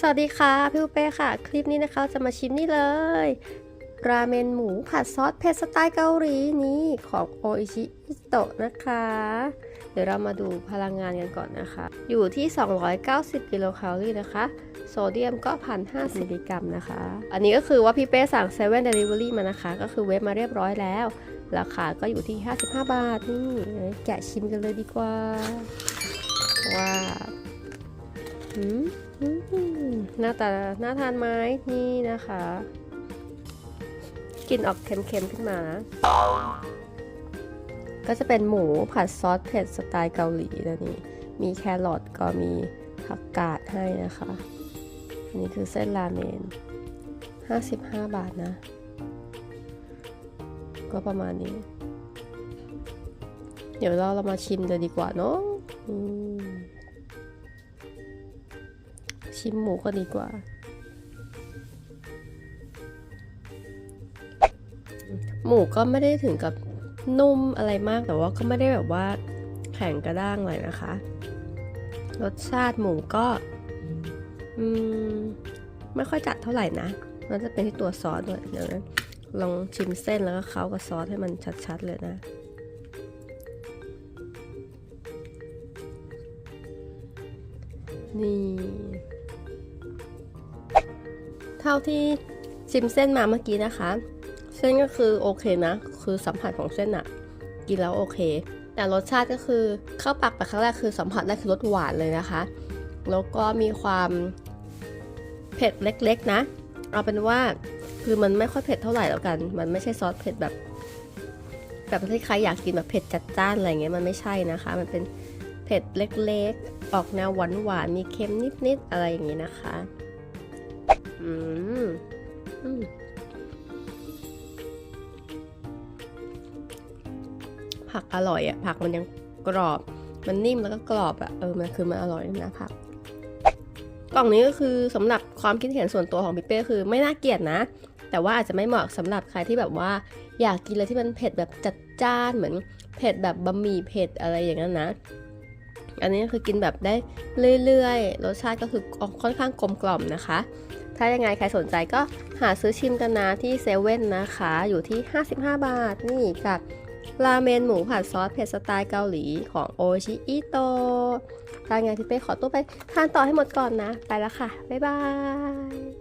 สวัสดีค่ะพี่เป้ค่ะ คลิปนี้นะคะจะมาชิมนี่เลย ราเมนหมูผัดซอสเผ็ดสไตล์เกาหลีนี้ของโออิชิอิโตะนะคะ เดี๋ยวเรามาดูพลังงานกันก่อนนะคะ อยู่ที่ 290 กิโลแคลอรี่นะคะ โซเดียมก็1,050มิลลิกรัมนะคะ อันนี้ก็คือว่าพี่เป้สั่ง7 d e l i v e r y มานะคะ ก็คือเว็บมาเรียบร้อยแล้ว ราคาก็อยู่ที่ 55 บาทนี่แกะชิมกันเลยดีกว่าว่า หน้าตาน่าทานไหมนี่นะคะกลิ่นออกเค็มๆขึ้นมานะ ก็จะเป็นหมูผัดซอสเผ็ดสไตล์เกาหลีนะนี่ มีแครอทก็มีผักกาดให้นะคะ อันนี้คือเส้นราเมน 55 บาทนะ ก็ประมาณนี้ เดี๋ยวเราเรามาชิมเลยดีกว่าเนาะ ชิมหมูก็ดีกว่า หมูก็ไม่ได้ถึงกับนุ่มอะไรมากแต่ว่าก็ไม่ได้แบบว่าแข็งกระด้างเลยนะคะ รสชาติหมูก็อืมไม่ค่อยจัดเท่าไหร่นะ มันจะเป็นที่ตัวซอสด้วยเดี๋ยวนะลองชิมเส้นแล้วก็เคล้ากับซอสให้มันชัดๆเลยนะ นี่ เท่าที่ชิมเส้นมาเมื่อกี้นะคะ เส้นก็คือโอเคนะ คือสัมผัสของเส้นอะกินแล้วโอเค แต่รสชาติก็คือเข้าปากไปครั้งแรกคือสัมผัสได้คือรสหวานเลยนะคะ แล้วก็มีความเผ็ดเล็กๆนะ เอาเป็นว่าคือมันไม่ค่อยเผ็ดเท่าไหร่แล้วกัน มันไม่ใช่ซอสเผ็ดแบบแบบที่ใครอยากกินแบบเผ็ดจัดจ้านอะไรเงี้ยมันไม่ใช่นะคะ มันเป็นเผ็ดเล็กๆ ออกแนวหวานๆ มีเค็มนิดๆ อะไรอย่างนี้นะคะ อืมผักอร่อยอะผักมันยังกรอบ มันนิ่มแล้วก็กรอบอะเออ มันคือมันอร่อยนะผัก กล่องนี้ก็คือสำหรับความคิดเห็นส่วนตัวของพี่เป้คือไม่น่าเกลียดนะ แต่ว่าอาจจะไม่เหมาะสำหรับใครที่แบบว่า อยากกินอะไรที่มันเผ็ดแบบจัดจ้านเหมือนเผ็ดแบบบะหมี่เผ็ดอะไรอย่างนั้นนะ อันนี้คือกินแบบได้เรื่อยๆ รสชาติก็คือค่อนข้างกลมกล่อมนะคะ ถ้ายังไงใครสนใจก็หาซื้อชิมกันนะที่เซเว่นนะคะ อยู่ที่ 55 บาท นี่กับราเมนหมูผัดซอสเผ็ดสไตล์เกาหลีของโอชิอิโตะถ้ายังไงพี่เป้ขอตัวไปทานต่อให้หมดก่อนนะ ไปแล้วค่ะ บ๊ายบาย